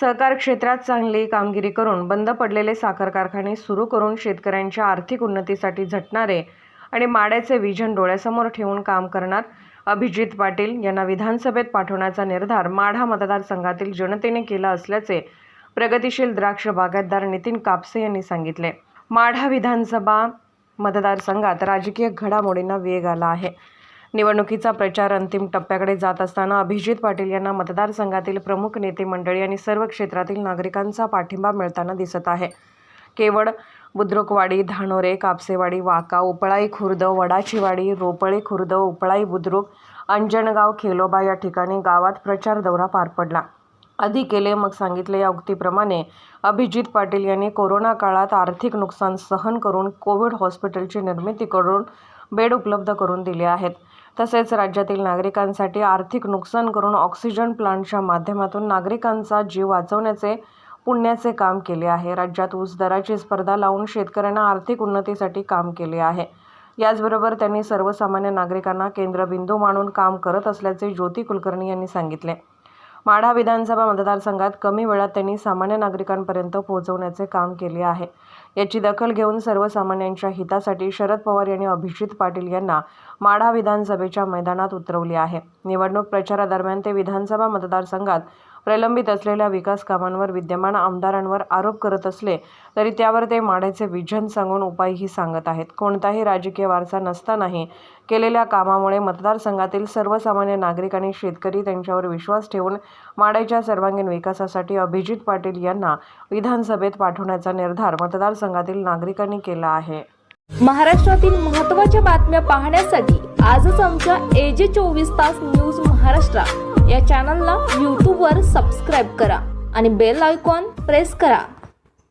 सहकार क्षेत्रात चांगली कामगिरी करून बंद पडलेले साखर कारखाने सुरू करून शेतकऱ्यांच्या आर्थिक उन्नतीसाठी झटणारे आणि माड्याचे विजन डोळ्यासमोर ठेवून काम करणार अभिजित पाटील यांना विधानसभेत पाठवण्याचा निर्धार माढा मतदारसंघातील जनतेने केला असल्याचे प्रगतिशील द्राक्ष बागायतदार नितीन कापसे यांनी सांगितले. माढा विधानसभा मतदारसंघात राजकीय घडामोडींना वेग आला आहे. निवडणुकीचा प्रचार अंतिम टप्प्याकडे जात असताना अभिजित पाटील यांना मतदारसंघातील प्रमुख नेते मंडळी आणि सर्व क्षेत्रातील नागरिकांचा पाठिंबा मिळताना दिसत आहे. केवळ बुद्रुकवाडी धानोरे कापसेवाडी वाका उपळाई खुर्द वडाचीवाडी रोपळे खुर्द उपळाई बुद्रुक अंजणगाव खेलोबा या ठिकाणी गावात प्रचार दौरा पार पडला. आधी केले मग सांगितले या उक्तीप्रमाणे अभिजित पाटील यांनी कोरोना काळात आर्थिक नुकसान सहन करून कोविड हॉस्पिटलची निर्मिती करून बेड उपलब्ध करून दिले आहेत. तसेच राज्यातील नागरिकांसाठी आर्थिक नुकसान करून ऑक्सिजन प्लांटच्या माध्यमातून नागरिकांचा जीव वाचवण्याचे पुण्याचे काम केले आहे. राज्यात ऊस दराची स्पर्धा लावून शेतकऱ्यांना आर्थिक उन्नतीसाठी काम केले आहे. याचबरोबर त्यांनी सर्वसामान्य नागरिकांना केंद्रबिंदू मानून काम करत असल्याचे ज्योती कुलकर्णी यांनी सांगितले. माढा विधानसभा मतदारसंघात कमी वेळात त्यांनी सामान्य नागरिकांपर्यंत पोहोचवण्याचे काम केले आहे. याची दखल घेऊन सर्वसामान्यांच्या हितासाठी शरद पवार यांनी अभिजित पाटील यांना माढा विधानसभेच्या मैदानात उतरवले आहे. निवडणूक प्रचारादरम्यान ते विधानसभा मतदारसंघात प्रलंबित असलेल्या विकास कामांवर विद्यमान आमदारांवर आरोप करत असले तरी त्यावर ते माढ्याचे विजन सांगून उपायही सांगत आहेत. कोणताही राजकीय वारसा नसतानाही केलेल्या कामामुळे मतदारसंघातील सर्वसामान्य नागरिक आणि शेतकरी त्यांच्यावर विश्वास ठेवून माड्याच्या सर्वांगीण विकासासाठी अभिजित पाटील यांना विधानसभेत पाठवण्याचा निर्धार मतदार मतदारसंघातील नागरिकांनी केला आहे. महाराष्ट्रातील महत्त्वाच्या बातम्या पाहण्यासाठी आजच आमच्या एजे चोवीस तास न्यूज महाराष्ट्र या चॅनलला यूट्यूबवर सबस्क्राईब करा आणि बेल आयकॉन प्रेस करा.